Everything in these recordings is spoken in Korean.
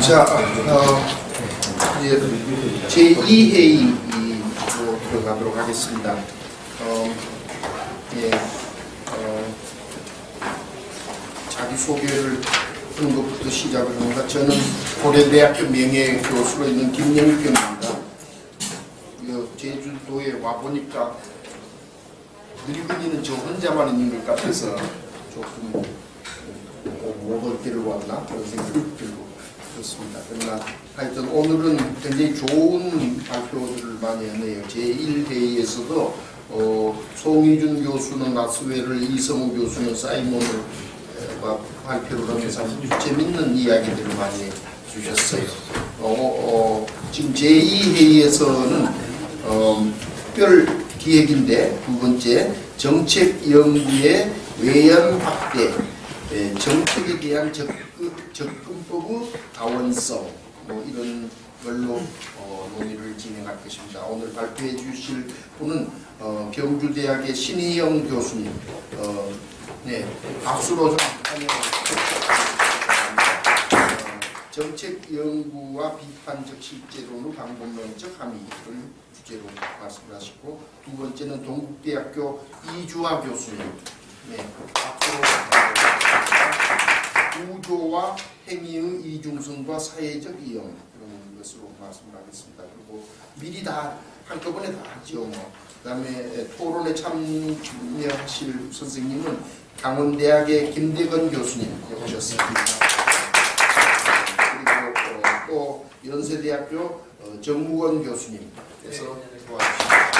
자, 어, 이제 제2회의로 들어가도록 하겠습니다. 어, 예, 어, 자기소개를 하는 것부터 시작을 합니다. 저는 고려대학교 명예교수로 있는 김영경입니다. 이 제주도에 와보니까 늙은이는 저 혼자만 있는 것 같아서 조금 뭐할 길을 왔나 그런 생각이 들고 그렇습니다. 그러나 하여튼 오늘은 굉장히 좋은 발표들을 많이 했네요. 제1회의에서도 어, 송희준 교수는 라스웰을 이성우 교수는 사이먼을 에, 가 발표를 하면서 재밌는 이야기들을 많이 해주셨어요. 어, 어, 지금 제2회의에서는 어, 특별 기획인데 두 번째 정책 연구의 외연 확대 예, 정책에 대한 접근, 접근법의 다원성 뭐 이런 걸로 어, 논의를 진행할 것입니다. 오늘 발표해 주실 분은 어, 경주대학의 신희영 교수님 어, 네, 박수로 좀 환영합니다. 어, 정책 연구와 비판적 실제론의 방법론적 함의 이런 주제로 말씀을 하시고 두 번째는 동국대학교 이주화 교수님 네, 박수로 구조와 행위의 이중성과 사회적 이용 그런 것으로 말씀을 하겠습니다. 그리고 미리 다 한꺼번에 다 하죠. 뭐. 그다음에 토론에 참여하실 선생님은 강원대학의 김대건 교수님 오셨습니다. 그리고 어, 또 연세대학교 어, 정무원 교수님께서 도와주십니다.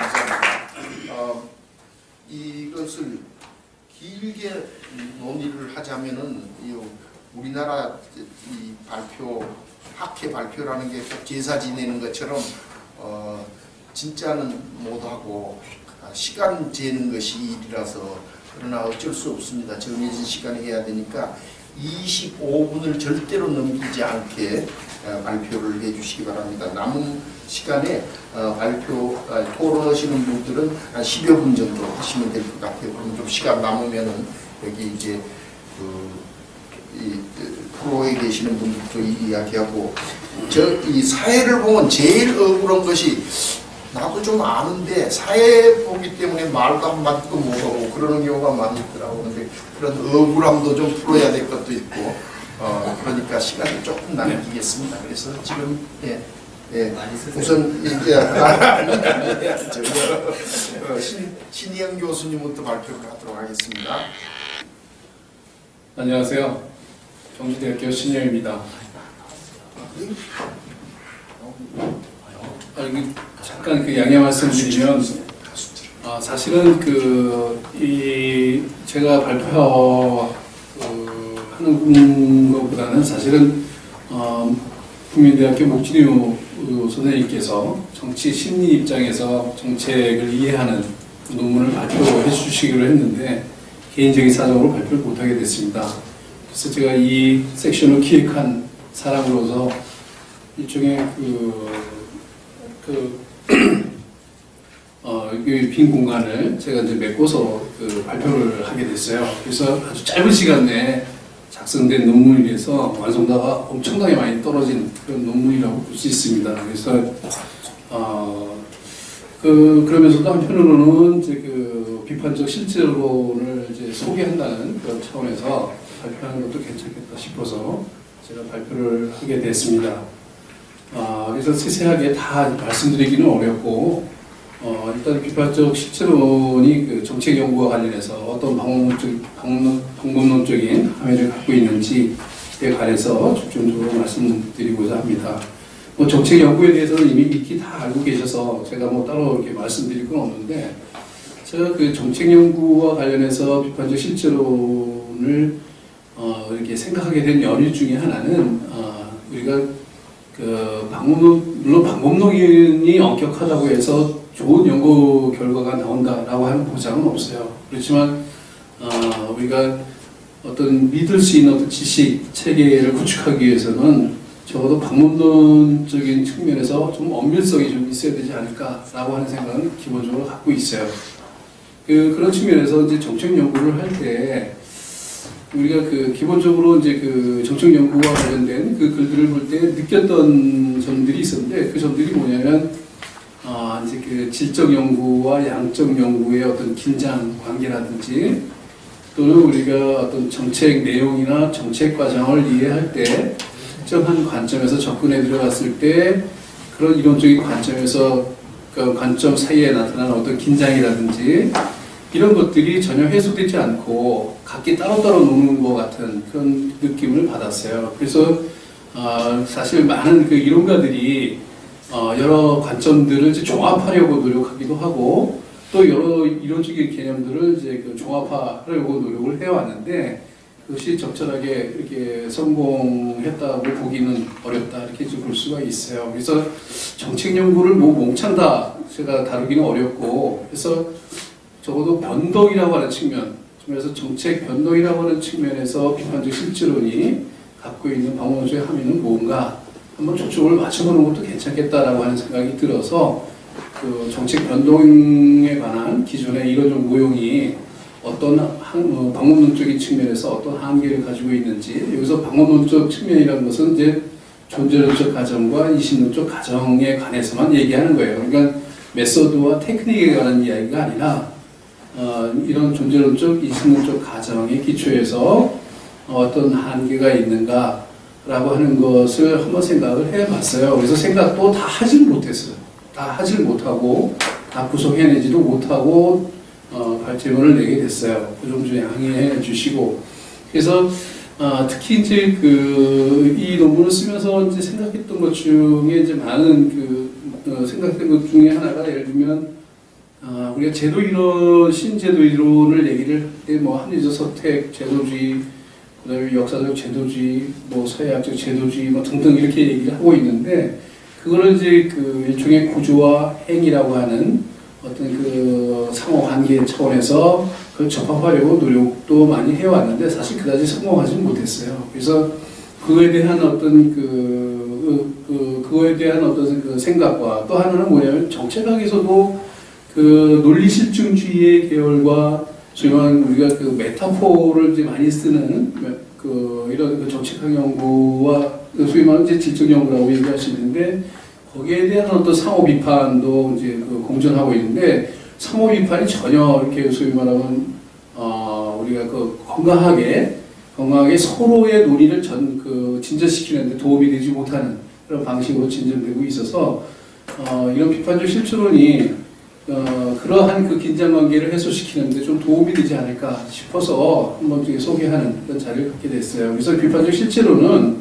감사합니다. 어, 이것을 길게 논의를 하자면은 이 우리나라 이 발표 학회 발표라는 게꼭 제사 지내는 것처럼 어 진짜는 못하고 아, 시간 재는 것이 일이라서 그러나 어쩔 수 없습니다. 정해진 시간에 해야 되니까 25분을 절대로 넘기지 않게 어, 발표를 해주시기 바랍니다. 남은 시간에 어, 발표 어, 토론하시는 분들은 한 10여 분 정도 하시면 될 것 같아요. 그럼 좀 시간 남으면은 여기 이제 그 이, 그 프로에 계시는 분들도 이- 이야기하고 저 이 사회를 보면 제일 억울한 것이 나도 좀 아는데 사회 보기 때문에 말도 한 마디도 못하고 그러는 경우가 많이 있더라고 근데 그런 억울함도 좀 풀어야 될 것도 있고 어 그러니까 시간을 조금 남기겠습니다 그래서 지금 예, 예. 우선 이제 아, 어, 신 신희영 교수님부터 발표를 하도록 하겠습니다. 안녕하세요. 경주대학교 신여입니다. 아, 잠깐 그 양해 말씀드리면 아, 사실은 그 이 제가 발표하는 것보다는 사실은 어, 국민대학교 목진유 선생님께서 정치 심리 입장에서 정책을 이해하는 그 논문을 발표해 주시기로 했는데 개인적인 사정으로 발표를 못하게 됐습니다. 그래서 제가 이 섹션을 기획한 사람으로서 일종의 그, 그, 어, 이빈 공간을 제가 이제 메꿔서 그 발표를 하게 됐어요. 그래서 아주 짧은 시간 내에 작성된 논문이라서 완성도가 엄청나게 많이 떨어진 그런 논문이라고 볼 수 있습니다. 그래서, 어, 그, 그러면서도 한편으로는 이제 그 비판적 실제론을 이제 소개한다는 그런 차원에서 발표하는 것도 괜찮겠다 싶어서 제가 발표를 하게 됐습니다. 아, 그래서 세세하게 다 말씀드리기는 어렵고, 어, 일단 비판적 실제론이 그 정책 연구와 관련해서 어떤 방법론적, 방법- 방법론적인 함의를 갖고 있는지에 관해서 중점적으로 말씀드리고자 합니다. 뭐 정책 연구에 대해서는 이미 익히 다 알고 계셔서 제가 뭐 따로 이렇게 말씀드릴 건 없는데 제가 그 정책 연구와 관련해서 비판적 실제론을 어, 이렇게 생각하게 된 연유 중에 하나는 어, 우리가 그 방법론 물론 방법론이 엄격하다고 해서 좋은 연구 결과가 나온다라고 하는 보장은 없어요. 그렇지만 어, 우리가 어떤 믿을 수 있는 어떤 지식 체계를 구축하기 위해서는 적어도 방법론적인 측면에서 좀 엄밀성이 좀 있어야 되지 않을까라고 하는 생각은 기본적으로 갖고 있어요. 그 그런 측면에서 이제 정책 연구를 할 때 우리가 그 기본적으로 이제 그 정책 연구와 관련된 그 글들을 볼 때 느꼈던 점들이 있었는데 그 점들이 뭐냐면 아 이제 그 질적 연구와 양적 연구의 어떤 긴장 관계라든지 또는 우리가 어떤 정책 내용이나 정책 과정을 이해할 때 특정한 관점에서 접근해 들어갔을 때 그런 이론적인 관점에서 그 관점 사이에 나타나는 어떤 긴장이라든지 이런 것들이 전혀 해소되지 않고 각기 따로따로 노는 것 같은 그런 느낌을 받았어요. 그래서 어, 사실 많은 그 이론가들이 어, 여러 관점들을 이제 종합하려고 노력하기도 하고 또 여러 이론적인 개념들을 이제 그 종합하려고 노력을 해왔는데 그것이 적절하게 이렇게 성공했다고 보기는 어렵다 이렇게 좀 볼 수가 있어요. 그래서 정책 연구를 뭐 몽창 다 제가 다루기는 어렵고 그래서 적어도 변동이라고 하는 측면, 그래서 정책 변동이라고 하는 측면에서 비판적 실질론이 갖고 있는 방원수의 함의는 뭔가 한번 초점을 맞춰보는 것도 괜찮겠다라고 하는 생각이 들어서 그 정책 변동에 관한 기존의 이론적 모형이 어떤 한, 어, 방법론적인 측면에서 어떤 한계를 가지고 있는지 여기서 방법론적 측면이라는 것은 이제 존재론적 가정과 이신론적 가정에 관해서만 얘기하는 거예요. 그러니까 메소드와 테크닉에 관한 이야기가 아니라 어, 이런 존재론적 이신론적 가정의 기초에서 어떤 한계가 있는가라고 하는 것을 한번 생각을 해봤어요. 그래서 생각도 다 하질 못했어요. 다 하질 못하고 다 구성해내지도 못하고 어, 발제문을 내게 됐어요. 그좀좀 양해해 주시고 그래서 아, 특히 이제 그 이 논문을 쓰면서 이제 생각했던 것 중에 이제 많은 그 어, 생각된 것 중에 하나가 예를 들면 아, 우리가 제도 이론, 신제도 이론을 얘기를 뭐 합리적 선택, 제도주의, 그다음에 역사적 제도주의, 뭐 서해학적 제도주의 뭐 등등 이렇게 얘기를 하고 있는데 그거를 이제 그 일종의 구조와 행위라고 하는 어떤 그 상호 관계 차원에서 그걸 접합하려고 노력도 많이 해왔는데 사실 그다지 성공하지 못했어요. 그래서 그거에 대한 어떤 그, 그 그거에 대한 어떤 그 생각과 또 하나는 뭐냐면 정책학에서도 그 논리 실증주의의 계열과 말하는 우리가 그 메타포를 이제 많이 쓰는 그 이런 그 정책학 연구와 그 소위 말하는 이제 질적 연구라고 있는데 거기에 대한 어떤 상호 비판도 이제 그 공존하고 있는데 상호 비판이 전혀 이렇게 소위 말하면 어 우리가 그 건강하게 건강하게 서로의 논의를 전 그 진전시키는데 도움이 되지 못하는 그런 방식으로 진전되고 있어서 어 이런 비판적 실추론이 어, 그러한 그 긴장 관계를 해소시키는데 좀 도움이 되지 않을까 싶어서 한번 좀 소개하는 그런 자리를 갖게 됐어요. 그래서 비판적 실제로는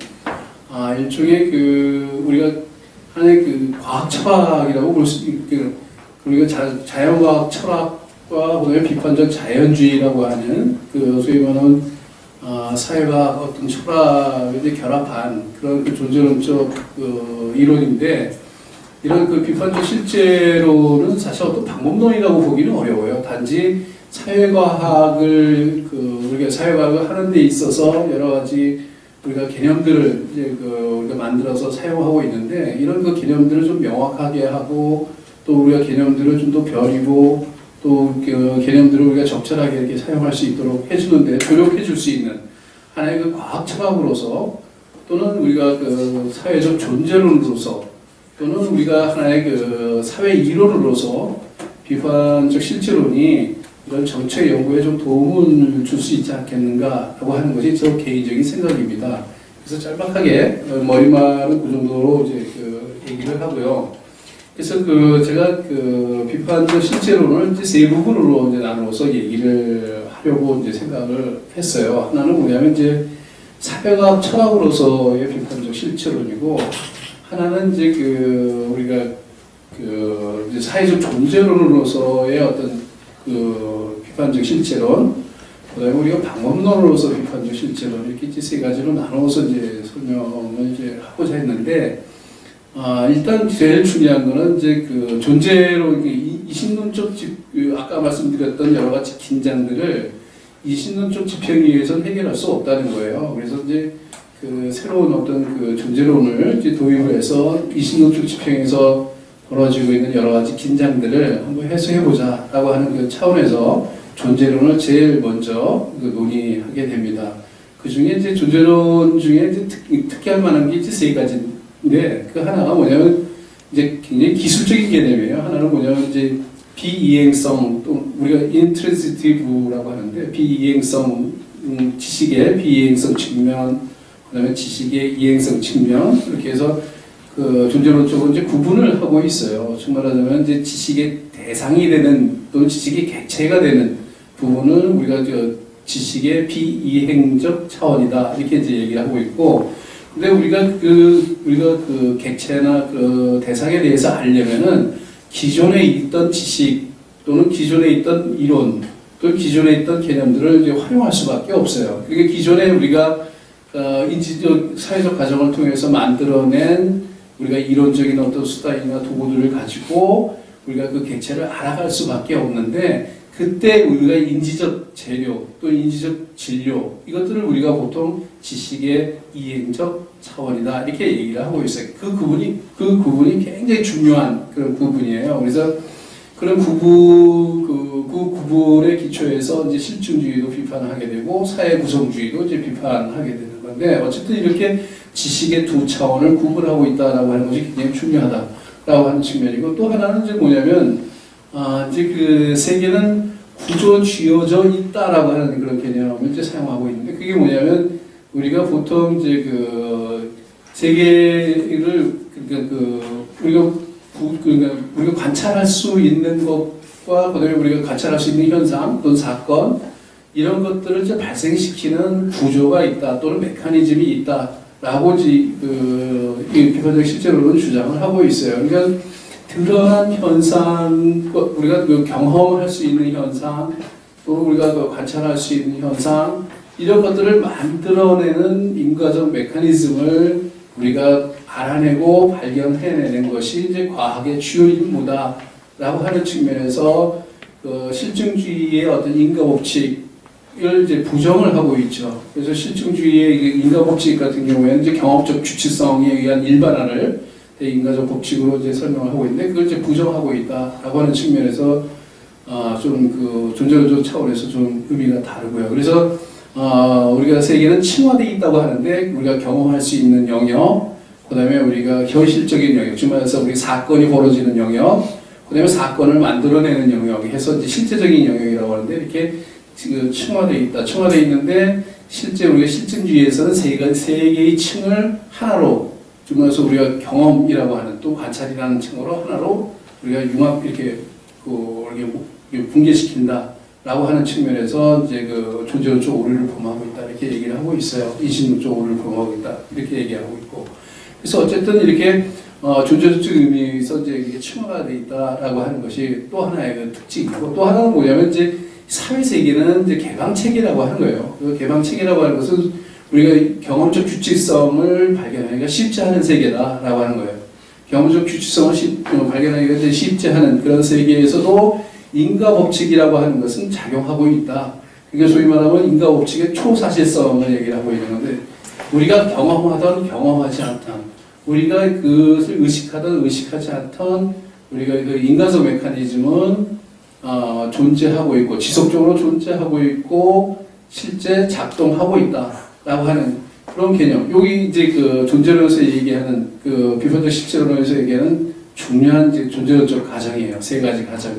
아, 일종의 그 우리가 하나의 그 과학 철학이라고 볼 수 있게 우리가 자, 자연과학 철학과 그다음에 비판적 자연주의라고 하는 그 소위 말하는 아, 사회과 어떤 철학을 결합한 그런 그 존재론적 그 이론인데 이런 그 비판적 실제로는 사실 어떤 방법론이라고 보기는 어려워요. 단지 사회과학을 그 우리가 사회과학을 하는 데 있어서 여러 가지 우리가 개념들을 이제 그 우리가 만들어서 사용하고 있는데 이런 그 개념들을 좀 명확하게 하고 또 우리가 개념들을 좀더 벼리고 또 그 개념들을 우리가 적절하게 이렇게 사용할 수 있도록 해주는데 조력해 줄 수 있는 하나의 그 과학 철학으로서 또는 우리가 그 사회적 존재론으로서 또는 우리가 하나의 그 사회 이론으로서 비판적 실제론이 이런 정책 연구에 좀 도움을 줄 수 있지 않겠는가라고 하는 것이 저 개인적인 생각입니다. 그래서 짤막하게 어, 머리말은 그 정도로 이제 그 얘기를 하고요. 그래서 그 제가 그 비판적 실제론을 이제 세 부분으로 이제 나누어서 얘기를 하려고 이제 생각을 했어요. 하나는 뭐냐면 이제 사회과학 철학으로서의 비판적 실체론이고 하나는 이제 그 우리가 그 이제 사회적 존재론으로서의 어떤 그 비판적 실체론, 그다음에 우리가 방법론으로서 비판적 실체론 이렇게 이제 세 가지로 나눠서 이제 설명을 이제 하고자 했는데 아 일단 제일 중요한 거는 이제 그 존재론 이- 이신론적 집그 아까 말씀드렸던 여러 가지 긴장들을 이신론적 집행에 의해서는 해결할 수 없다는 거예요. 그래서 이제 그 새로운 어떤 그 존재론을 도입을 해서 이신론적 집행에서 벌어지고 있는 여러 가지 긴장들을 한번 해소해보자라고 하는 그 차원에서 존재론을 제일 먼저 그 논의하게 됩니다. 그 중에 이제 존재론 중에 이제 특, 특히할 만한 게 이제 세 가지인데 그 하나가 뭐냐면 이제 굉장히 기술적인 개념이에요. 하나는 뭐냐면 이제 비이행성 또 우리가 인트랜시티브라고 하는데 비이행성 음, 지식의 비이행성 측면 그다음에 지식의 이행성 측면 이렇게 해서 그 존재론 쪽으로 이제 구분을 하고 있어요. 즉 말하자면 이제 지식의 대상이 되는 또는 지식의 객체가 되는 부분을 우리가 저 지식의 비이행적 차원이다 이렇게 이제 얘기를 하고 있고 근데 우리가 그 우리가 그 객체나 그 대상에 대해서 알려면은 기존에 있던 지식 또는 기존에 있던 이론 또는 기존에 있던 개념들을 이제 활용할 수밖에 없어요. 그러니까 기존에 우리가 어, 인지적 사회적 과정을 통해서 만들어낸 우리가 이론적인 어떤 수단이나 도구들을 가지고 우리가 그 객체를 알아갈 수밖에 없는데 그때 우리가 인지적 재료 또 인지적 진료 이것들을 우리가 보통 지식의 이행적 차원이다 이렇게 얘기를 하고 있어요. 그 구분이 그 구분이 굉장히 중요한 그런 구분이에요. 그래서 그런 구분 그, 그 구분의 기초에서 이제 실증주의도 비판하게 되고 사회 구성주의도 이제 비판하게 되는 건데 어쨌든 이렇게 지식의 두 차원을 구분하고 있다라고 하는 것이 굉장히 중요하다라고 하는 측면이고 또 하나는 이제 뭐냐면 아 이제 그 세계는 구조 쥐어져 있다라고 하는 그런 개념을 이제 사용하고 있는데 그게 뭐냐면 우리가 보통 이제 그 세계를 그러니까 그 우리가 구- 그러니까 우리가 관찰할 수 있는 것과 그다음에 우리가 관찰할 수 있는 현상 또는 사건 이런 것들을 이제 발생시키는 구조가 있다 또는 메커니즘이 있다라고 이제 그이 비판적 실제로는 주장을 하고 있어요. 그러니까 드러난 현상 우리가 그 경험할 수 있는 현상 또 우리가 그 관찰할 수 있는 현상 이런 것들을 만들어내는 인과적 메커니즘을 우리가 알아내고 발견해내는 것이 이제 과학의 주요 임무다라고 하는 측면에서 그 실증주의의 어떤 인과 법칙 을 이제 부정을 하고 있죠. 그래서 실증주의의 이 인과 법칙 같은 경우에는 이제 경험적 주치성에 의한 일반화를 대인과적 법칙으로 이제 설명을 하고 있는데 그걸 이제 부정하고 있다라고 하는 측면에서 아, 좀그 존재론적 차원에서 좀 의미가 다르고요. 그래서 어, 우리가 세계는 층화되어 있다고 하는데 우리가 경험할 수 있는 영역, 그 다음에 우리가 현실적인 영역, 즉 말해서 우리 사건이 벌어지는 영역, 그 다음에 사건을 만들어내는 영역, 해서 이제 실제적인 영역이라고 하는데 이렇게 지금 층화되어 있다, 층화되어 있는데 실제 우리가 실증주의에서는 세 가지 세 개의 층을 하나로, 즉 말해서 우리가 경험이라고 하는 또 관찰이라는 층으로 하나로 우리가 융합 이렇게 그 이렇게 붕괴시킨다. 라고 하는 측면에서 이제 그 존재론적 오류를 범하고 있다 이렇게 얘기를 하고 있어요. 인식론적 오류를 범하고 있다 이렇게 얘기하고 있고 그래서 어쨌든 이렇게 어, 존재론적 의미에서 이제 이게 층화가 돼 있다라고 하는 것이 또 하나의 그 특징이고 또 하나는 뭐냐면 이제 사회 세계는 이제 개방 체계라고 하는 거예요. 그 개방 체계라고 하는 것은 우리가 경험적 규칙성을 발견하기가 쉽지 않은 세계다라고 하는 거예요. 경험적 규칙성을 쉽- 어, 발견하기가 쉽지 않은 그런 세계에서도 인과 법칙이라고 하는 것은 작용하고 있다. 그게 소위 말하면 인과 법칙의 초사실성을 얘기를 하고 있는 건데 우리가 경험하던 경험하지 않던 우리가 그것을 의식하던 의식하지 않던 우리가 그 인간성 메커니즘은 어, 존재하고 있고 지속적으로 존재하고 있고 실제 작동하고 있다라고 하는 그런 개념. 여기 이제 그 존재론에서 얘기하는 그 비판적 실제론에서 얘기하는 중요한 이제 존재론적 가정이에요. 세 가지 가정이.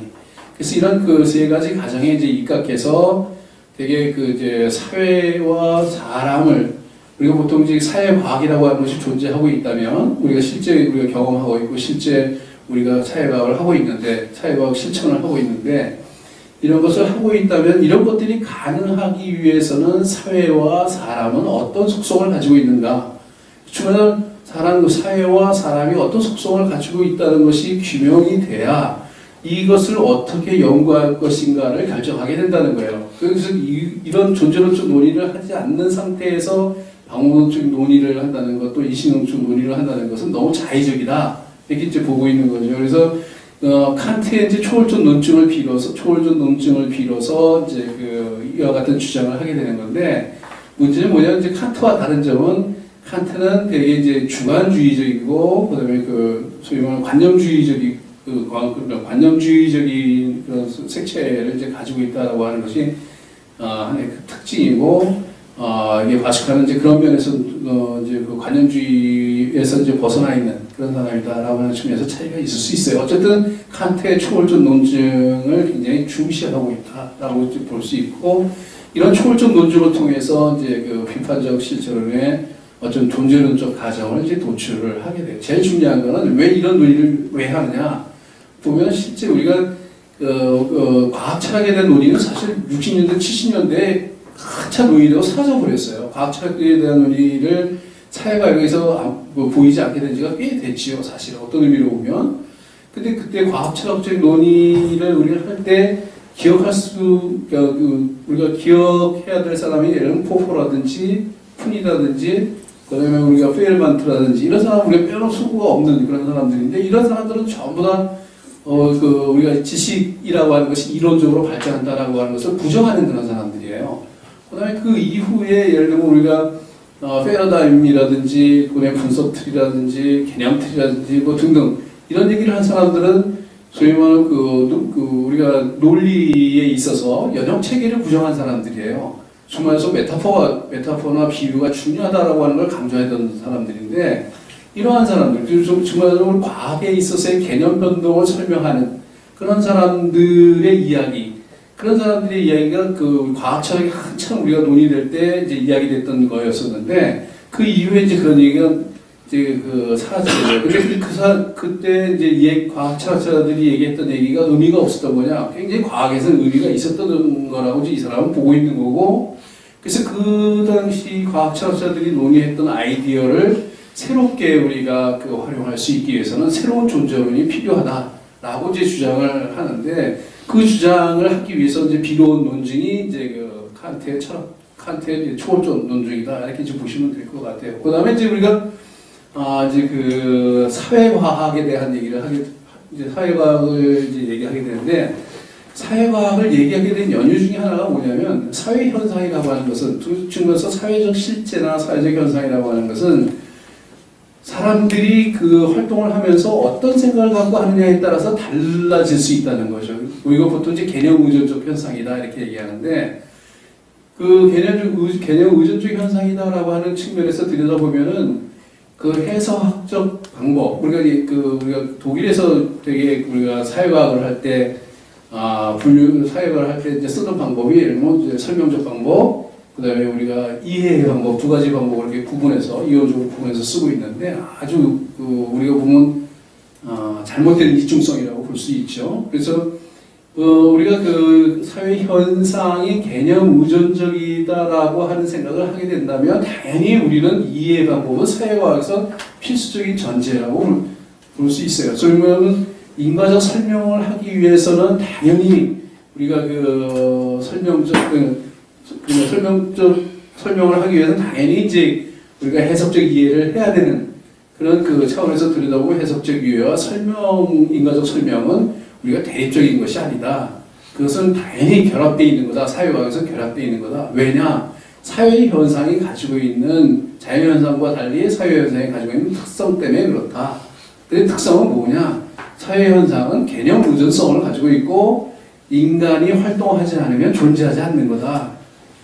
그래서 이런 그 세 가지 가정에 이제 입각해서 되게 그 이제 사회와 사람을 우리가 보통 이제 사회과학이라고 하는 것이 존재하고 있다면 우리가 실제 우리가 경험하고 있고 실제 우리가 사회과학을 하고 있는데 사회과학 실천을 하고 있는데 이런 것을 하고 있다면 이런 것들이 가능하기 위해서는 사회와 사람은 어떤 속성을 가지고 있는가? 주변 사람 사회와 사람이 어떤 속성을 가지고 있다는 것이 규명이 돼야 이것을 어떻게 연구할 것인가를 결정하게 된다는 거예요. 그래서 이, 이런 존재론적 논의를 하지 않는 상태에서 방법론적 논의를 한다는 것, 또 이신론적 논의를 한다는 것은 너무 자의적이다. 이렇게 보고 있는 거죠. 그래서 어, 칸트의 이제 초월적 논증을 빌어서 초월적 논증을 빌어서 이제 그 이와 같은 주장을 하게 되는 건데 문제는 뭐냐면 이제 칸트와 다른 점은 칸트는 되게 이제 주관주의적이고 그다음에 그 소위 말하는 관념주의적이 그 관념주의적인 그런 색채를 이제 가지고 있다라고 하는 것이 어, 하나의 그 특징이고 어, 이게 과식하는 이제 그런 면에서 어, 이제 그 관념주의에서 이제 벗어나 있는 그런 사람이다라고 하는 측면에서 차이가 있을 수 있어요. 어쨌든 칸트의 초월적 논증을 굉장히 중시하고 있다라고 볼 수 있고 이런 초월적 논증을 통해서 이제 그 비판적 실존의 어떤 존재론적 가정을 이제 도출을 하게 돼요. 제일 중요한 거는 왜 이런 논의를 왜 하느냐 보면 실제 우리가 어, 어, 과학 철학에 대한 논의는 사실 60년대, 70년대에 한참 논의되고 사라져버렸어요. 과학 철학에 대한 논의를 사회과학에서 안- 뭐 보이지 않게 된 지가 꽤 됐지요, 사실. 어떤 의미로 보면. 근데 그때 과학 철학적 논의를 우리가 할 때 기억할 수, 그러니까 그 우리가 기억해야 될 사람이 예를 포포라든지 푼이라든지 그다음에 우리가 페일만트라든지 이런 사람 우리가 빼놓을 수가 없는 그런 사람들인데 이런 사람들은 전부 다 어, 그, 우리가 지식이라고 하는 것이 이론적으로 발전한다라고 하는 것을 부정하는 그런 사람들이에요. 그 다음에 그 이후에 예를 들면 우리가 어, 페러다임이라든지 돈의 분석 틀이라든지 개념 틀이라든지 뭐 등등 이런 얘기를 한 사람들은 소위 말하는 그, 노- 그 우리가 논리에 있어서 연역 체계를 부정한 사람들이에요. 중간에서 메타포가 메타포나 비유가 중요하다라고 하는 걸 강조했던 사람들인데 이러한 사람들, 그리고 좀 중간적으로 과학에 있어서의 개념 변동을 설명하는 그런 사람들의 이야기, 그런 사람들의 이야기가 그 과학 철학이 한참 우리가 논의될 때 이제 이야기됐던 거였었는데 그 이후에 이제 그런 얘기가 이제 그 사라지게 돼요. 근데 그 사, 그때 이제 이 과학 철학자들이 얘기했던 얘기가 의미가 없었던 거냐? 굉장히 과학에서는 의미가 있었던 거라고 이제 이 사람은 보고 있는 거고. 그래서 그 당시 과학 철학자들이 논의했던 아이디어를 새롭게 우리가 그 활용할 수 있기 위해서는 새로운 존재론이 필요하다라고 이제 주장을 하는데 그 주장을 하기 위해서 이제 비로운 논증이 이제 그 칸트의 철학, 칸트의 초월적 논증이다 이렇게 이제 보시면 될 것 같아요. 그 다음에 이제 우리가 아 이제 그 사회과학에 대한 얘기를 하게 이제 사회과학을 이제 얘기하게 되는데 사회과학을 얘기하게 된 연유 중에 하나가 뭐냐면 사회 현상이라고 하는 것은 중에서 사회적 실제나 사회적 현상이라고 하는 것은 사람들이 그 활동을 하면서 어떤 생각을 갖고 하느냐에 따라서 달라질 수 있다는 거죠. 우리가 보통 이제 개념 의존적 현상이다 이렇게 얘기하는데 그 개념 의- 개념 의존적 현상이다라고 하는 측면에서 들여다보면은 그 해석적 방법 우리가 이- 그 우리가 독일에서 되게 우리가 사회과학을 할때 아, 분류 사회과학을 할 때 이제 쓰던 방법이 들면 이제 설명적 방법 그다음에 우리가 이해의 방법 두 가지 방법을 이렇게 구분해서 이론적으로 구분해서 쓰고 있는데 아주 그 우리가 보면 어, 잘못된 이중성이라고 볼 수 있죠. 그래서 어, 우리가 그 사회 현상이 개념 의존적이다라고 하는 생각을 하게 된다면 당연히 우리는 이해 방법은 사회과학에서 필수적인 전제라고 볼 수 있어요. 말하면 인과적 설명을 하기 위해서는 당연히 우리가 그 설명적 그, 그 설명적 설명을 하기 위해서는 당연히 이제 우리가 해석적 이해를 해야 되는 그런 그 차원에서 들여다보고 해석적 이해와 설명 인과적 설명은 우리가 대립적인 것이 아니다. 그것은 당연히 결합되어 있는 거다. 사회과학에서 결합되어 있는 거다. 왜냐? 사회 현상이 가지고 있는 자연 현상과 달리 사회 현상이 가지고 있는 특성 때문에 그렇다. 그 특성은 뭐냐? 사회 현상은 개념 의존성을 가지고 있고 인간이 활동하지 않으면 존재하지 않는 거다.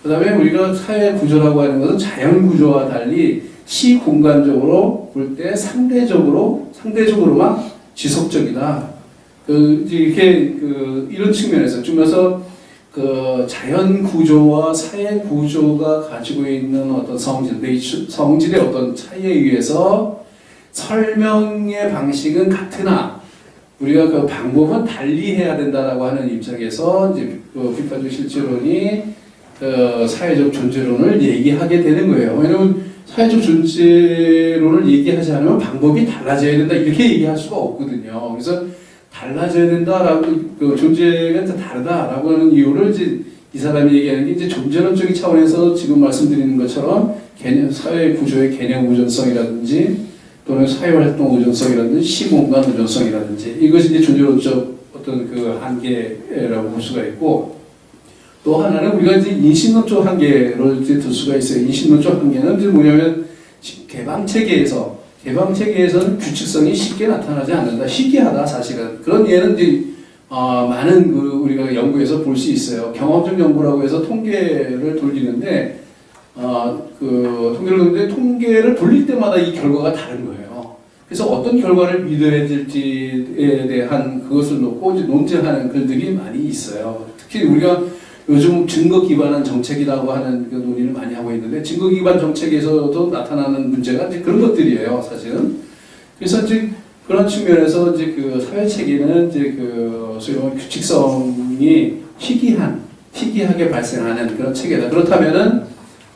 그 다음에 우리가 사회 구조라고 하는 것은 자연 구조와 달리 시 공간적으로 볼 때 상대적으로 상대적으로만 지속적이다. 그 이렇게 그 이런 측면에서 주면서 그 자연 구조와 사회 구조가 가지고 있는 어떤 성질, 네이처, 성질의 어떤 차이에 의해서 설명의 방식은 같으나 우리가 그 방법은 달리 해야 된다라고 하는 입장에서 이제 그 비판적 실제론이 그 사회적 존재론을 얘기하게 되는 거예요. 왜냐하면 사회적 존재론을 얘기하지 않으면 방법이 달라져야 된다 이렇게 얘기할 수가 없거든요. 그래서 달라져야 된다라고 그 존재가 다 다르다라고 하는 이유를 이제 이 사람이 얘기하는 게 이제 존재론적인 차원에서 지금 말씀드리는 것처럼 개념 사회 구조의 개념 의존성이라든지 또는 사회 활동 의존성이라든지 시공간 의존성이라든지 이것이 이제 존재론적 어떤 그 한계라고 볼 수가 있고 또 하나는 우리가 이제 인식론적 한계를 이제 들 수가 있어요. 인식론적 한계는 이제 뭐냐면 개방 체계에서 개방 체계에서는 규칙성이 쉽게 나타나지 않는다. 희귀하다 사실은 그런 예는 이제 어, 많은 그 우리가 연구에서 볼 수 있어요. 경험적 연구라고 해서 통계를 돌리는데 어, 그 통계를 보는데 통계를 돌릴 때마다 이 결과가 다른 거예요. 그래서 어떤 결과를 믿어야 될지에 대한 그것을 놓고 이제 논쟁하는 글들이 많이 있어요. 특히 우리가 요즘 증거 기반한 정책이라고 하는 그 논의를 많이 하고 있는데 증거 기반 정책에서도 나타나는 문제가 이제 그런 것들이에요, 사실은. 그래서 이제 그런 측면에서 이제 그 사회 체계는 이제 그 소위 규칙성이 희귀한, 희귀하게 발생하는 그런 체계다. 그렇다면은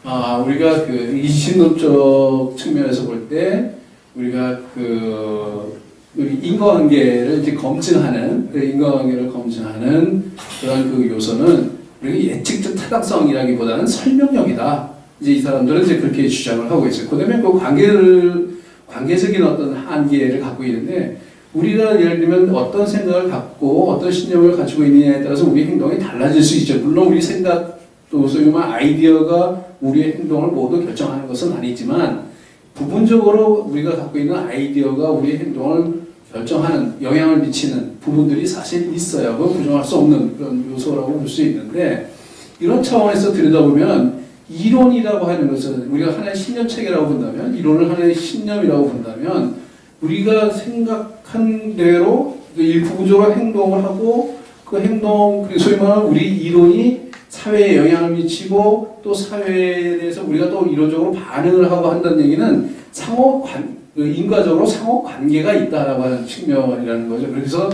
아 우리가 그 이신론적 측면에서 볼 때 우리가 그 우리 인과관계를 이제 검증하는 그 인과관계를 검증하는 그런 그 요소는 우리가 예측적 타당성이라기보다는 설명력이다. 이제 이 사람들은 이제 그렇게 주장을 하고 있어요. 그다음에 그 관계를 관계적인 어떤 한계를 갖고 있는데 우리가 예를 들면 어떤 생각을 갖고 어떤 신념을 가지고 있느냐에 따라서 우리 행동이 달라질 수 있죠. 물론 우리 생각 또 소위 말하는 아이디어가 우리의 행동을 모두 결정하는 것은 아니지만 부분적으로 우리가 갖고 있는 아이디어가 우리의 행동을 결정하는 영향을 미치는 부분들이 사실 있어요. 그건 부정할 수 없는 그런 요소라고 볼 수 있는데 이런 차원에서 들여다보면 이론이라고 하는 것은 우리가 하나의 신념 체계라고 본다면 이론을 하나의 신념이라고 본다면 우리가 생각한 대로 그 일부분적으로 행동을 하고 그 행동 그 소위 말하는 우리 이론이 사회에 영향을 미치고 또 사회에 대해서 우리가 또 이론적으로 반응을 하고 한다는 얘기는 상호 관그 인과적으로 상호 관계가 있다라고 하는 측면이라는 거죠. 그래서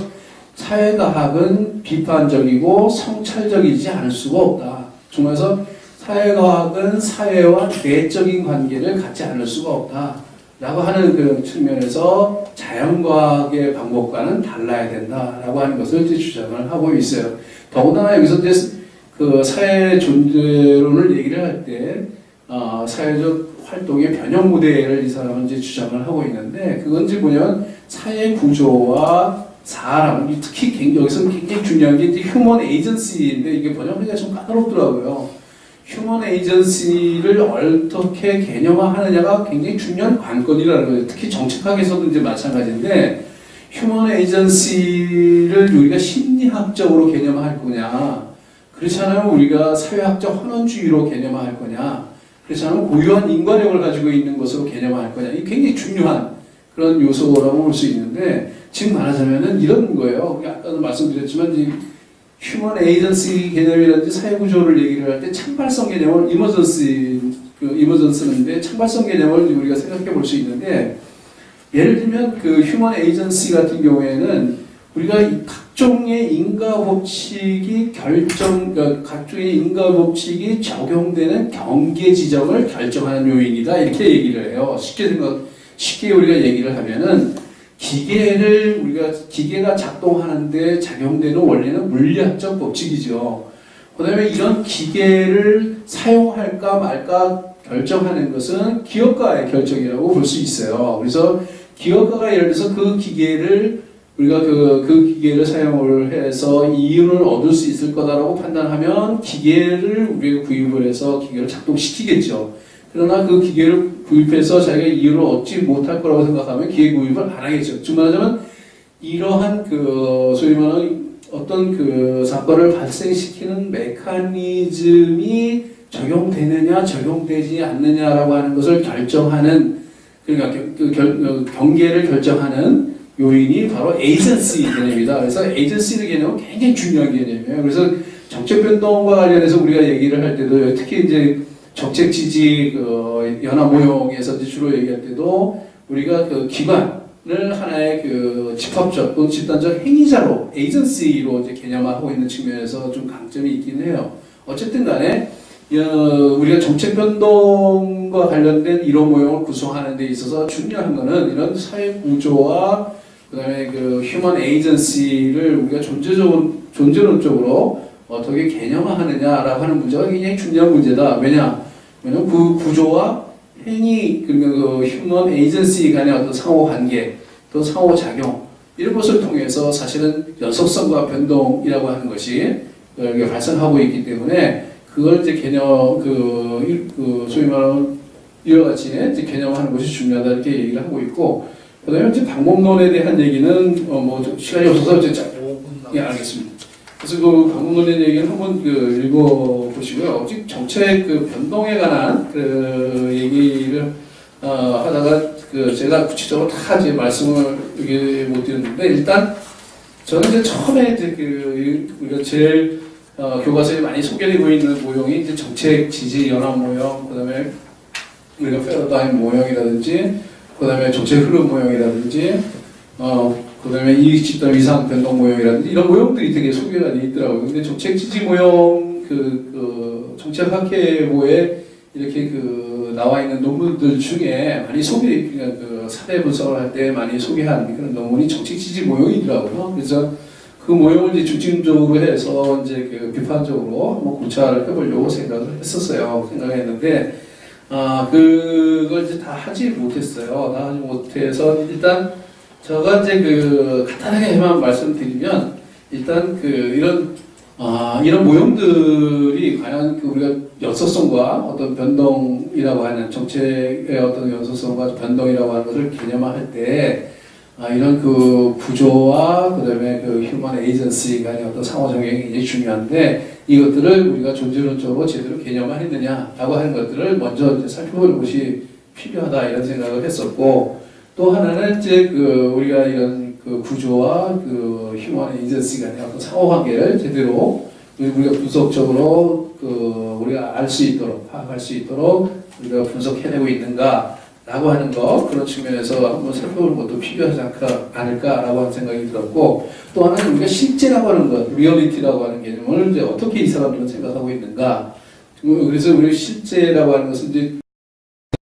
사회과학은 비판적이고 성찰적이지 않을 수가 없다. 중에서 사회과학은 사회와 내적인 관계를 갖지 않을 수가 없다. 라고 하는 그 측면에서 자연과학의 방법과는 달라야 된다라고 하는 것을 이제 주장을 하고 있어요. 더군다나 여기서 이제 그 사회 존재론을 얘기를 할 때, 어, 사회적 활동의 변형 모델을 이 사람은 이제 주장을 하고 있는데, 그건 이제 뭐냐면 사회 구조와 사람, 특히 여기서 굉장히 중요한 게 이제 휴먼 에이전시인데 이게 번역하기가 좀 까다롭더라고요. 휴먼 에이전시를 어떻게 개념화하느냐가 굉장히 중요한 관건이라는 거예요. 특히 정책학에서도 이제 마찬가지인데 휴먼 에이전시를 우리가 심리학적으로 개념화할 거냐, 그렇지 않으면 우리가 사회학적 헌원주의로 개념화할 거냐, 그렇지 않으면 고유한 인과력을 가지고 있는 것으로 개념화할 거냐, 이 굉장히 중요한 그런 요소라고 볼 수 있는데 지금 말하자면은 이런 거예요. 아까도 말씀드렸지만 이 휴먼 에이전시 개념이라든지 사회 구조를 얘기를 할 때 창발성 개념을 이머전시 그 이머전스인데 창발성 개념을 우리가 생각해 볼 수 있는데 예를 들면 그 휴먼 에이전시 같은 경우에는 우리가 이 각종의 인과 법칙이 결정 그러니까 각종의 인과 법칙이 적용되는 경계 지점을 결정하는 요인이다 이렇게 얘기를 해요. 쉽게 생각 쉽게 우리가 얘기를 하면은 기계를 우리가 기계가 작동하는데 작용되는 원리는 물리학적 법칙이죠. 그다음에 이런 기계를 사용할까 말까 결정하는 것은 기업가의 결정이라고 볼 수 있어요. 그래서 기업가가 예를 들어서 그 기계를 우리가 그, 그 기계를 사용을 해서 이윤을 얻을 수 있을 거다라고 판단하면 기계를 우리가 구입을 해서 기계를 작동시키겠죠. 그러나 그 기계를 구입해서 자기가 이윤을 얻지 못할 거라고 생각하면 기계 구입을 안 하겠죠. 즉 말하자면 이러한 그 소위 말하는 어떤 그 사건을 발생시키는 메커니즘이 적용되느냐 적용되지 않느냐라고 하는 것을 결정하는 그러니까 겨- 그 결, 어, 경계를 결정하는 요인이 바로 에이전시 개념이다. 그래서 에이전시 개념은 굉장히 중요한 개념이에요. 그래서 정책 변동과 관련해서 우리가 얘기를 할 때도 특히 이제 정책 지지 그 연합 모형에서 주로 얘기할 때도 우리가 그 기관을 하나의 그 집합적 또는 집단적 행위자로 에이전시로 이제 개념화하고 있는 측면에서 좀 강점이 있긴 해요. 어쨌든 간에 어, 우리가 정책 변동과 관련된 이론 모형을 구성하는 데 있어서 중요한 거는 이런 사회 구조와 그다음에 그 휴먼 에이전시를 우리가 존재적으로 존재론적으로 어떻게 개념화하느냐라고 하는 문제가 굉장히 중요한 문제다. 왜냐? 왜냐면 그 구조와 행위 그러니까 그 휴먼 에이전시 간의 어떤 상호 관계 또 상호 작용 이런 것을 통해서 사실은 연속성과 변동이라고 하는 것이 어, 이게 발생하고 있기 때문에 그걸 이제 개념 그, 일- 그 소위 말하는 이와 같이 이제 개념하는 것이 중요하다 이렇게 얘기를 하고 있고 그다음에 이제 방법론에 대한 얘기는 어 뭐 시간이 없어서 이제 자, 5분 예 알겠습니다. 그래서 그 방금 전에 얘기는 한번 그 읽어보시고요. 즉 정책 그 변동에 관한 그 얘기를 어, 하다가 그 제가 구체적으로 다 이제 말씀을 이게 못 드렸는데 일단 저는 이제 처음에 이제 그 우리가 제일 어, 교과서에 많이 소개되고 있는 모형이 이제 정책 지지 연합 모형, 그다음에 우리가 패러다임 모형이라든지, 그 다음에 정책 흐름 모형이라든지, 어, 그 다음에 이익 집단 위상 변동 모형이라든지 이런 모형들이 되게 소개가 돼 있더라고요. 근데 정책 지지 모형 그, 그 정책 학회보에 이렇게 그 나와 있는 논문들 중에 많이 소개 그러니까 그 사대 분석을 할 때 많이 소개한 그런 논문이 정책 지지 모형이더라고요. 그래서 그 모형을 이제 중심적으로 해서 이제 그 비판적으로 한번 고찰을 해보려고 생각을 했었어요. 생각했는데 아 그걸 이제 다 하지 못했어요. 다 하지 못해서 일단 제가 이제 그 간단하게만 말씀드리면 일단 그 이런 아 이런 모형들이 과연 그 우리가 연속성과 어떤 변동이라고 하는 정책의 어떤 연속성과 변동이라고 하는 것을 개념화할 때 아, 이런 그 구조와 그다음에 그 휴먼 에이전시 간의 어떤 상호작용이 굉장히 중요한데 이것들을 우리가 존재론적으로 제대로 개념화 했느냐라고 하는 것들을 먼저 이제 살펴보는 것이 필요하다 이런 생각을 했었고 또 하나는 이제 그 우리가 이런 그 구조와 그 휴먼 에이전시 간의 어떤 상호관계를 제대로 우리가 분석적으로 그 우리가 알 수 있도록 파악할 수 있도록 우리가 분석해내고 있는가 라고 하는 거 그런 측면에서 한번 살펴보는 것도 필요하지 않을까, 않을까라고 하는 생각이 들었고 또 하나는 우리가 실제라고 하는 것, 리얼리티라고 하는 개념을 이제 어떻게 이 사람들은 생각하고 있는가. 그래서 우리 실제라고 하는 것은 이제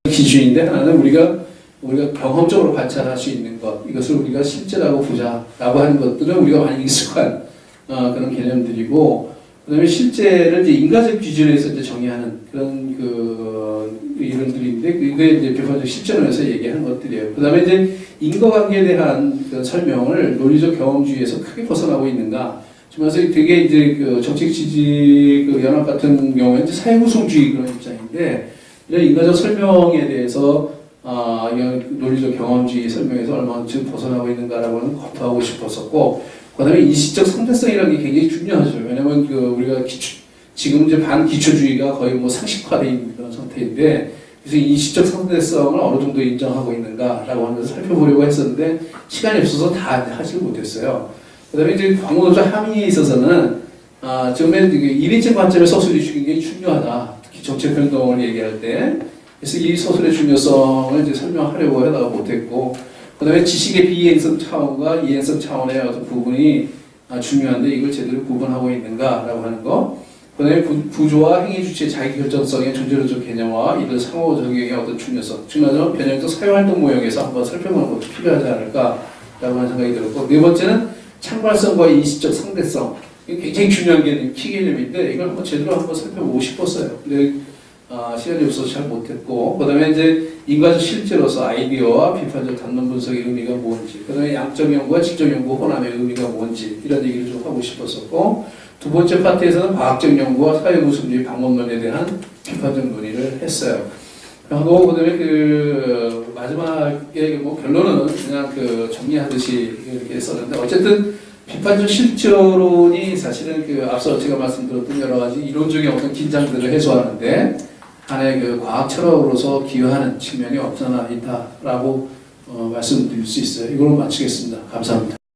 기준인데 하나는 우리가 우리가 경험적으로 관찰할 수 있는 것 이것을 우리가 실제라고 보자라고 하는 것들은 우리가 많이 익숙한 어, 그런 개념들이고 그다음에 실제를 이제 인과적 기준에서 이제 정의하는 그런 그 이론들인데 그게 이제 비판적 실전에서 얘기하는 것들이에요. 그 다음에 이제 인과관계에 대한 그 설명을 논리적 경험주의에서 크게 벗어나고 있는가. 그래서 되게 이제 그 정책 지지 그 연합 같은 경우에 이제 사회구성주의 그런 입장인데 이런 인과적 설명에 대해서 아, 이런 논리적 경험주의 설명에서 얼마만큼 벗어나고 있는가라고 는 검토하고 싶었었고, 그 다음에 인식적 상대성이라는 게 굉장히 중요하죠. 왜냐면 그 우리가 기초, 지금 이제 반기초주의가 거의 뭐 있는 그런 상태인데, 그래서 인식적 상대성을 어느 정도 인정하고 있는가라고 것을 살펴보려고 했었는데, 시간이 없어서 다 하지 못했어요. 그 다음에 이제 광고노조 함의에 있어서는, 아, 처음에 1인칭 관점의 서술이 굉장히 중요하다. 특히 정책 변동을 얘기할 때. 그래서 이 소설의 중요성을 이제 설명하려고 하다가 못했고, 그 다음에 지식의 비이행성 차원과 이행성 차원의 어떤 부분이 아, 중요한데 이걸 제대로 구분하고 있는가라고 하는 거, 그 다음에 구조와 행위 주체의 자기결정성의 존재론적 개념과 이런 상호작용의 어떤 중요성, 중요하죠. 변형적 사회활동 모형에서 한번 살펴보는 것도 필요하지 않을까라고 하는 생각이 들었고, 네 번째는 창발성과 인식적 상대성. 굉장히 중요한 개념, 키 개념인데 이걸 한번 제대로 한번 살펴보고 싶었어요. 근데 아, 시간이 없어서 잘 못했고, 그 다음에 이제 인과적 실제로서 아이디어와 비판적 단론 분석의 의미가 뭔지, 그 다음에 양적 연구와 직접 연구 혼합의 의미가 뭔지, 이런 얘기를 좀 하고 싶었었고, 두 번째 파트에서는 과학적 연구와 사회구성주의 방법론에 대한 비판적 논의를 했어요. 하고, 그 다음에 그, 마지막에 뭐 결론은 그냥 그 정리하듯이 이렇게 했었는데, 어쨌든 비판적 실제론이 사실은 그 앞서 제가 말씀드렸던 여러 가지 이론적인 어떤 긴장들을 해소하는데, 하나의 그 과학 철학으로서 기여하는 측면이 없잖아 있다라고 어, 말씀드릴 수 있어요. 이걸로 마치겠습니다. 감사합니다.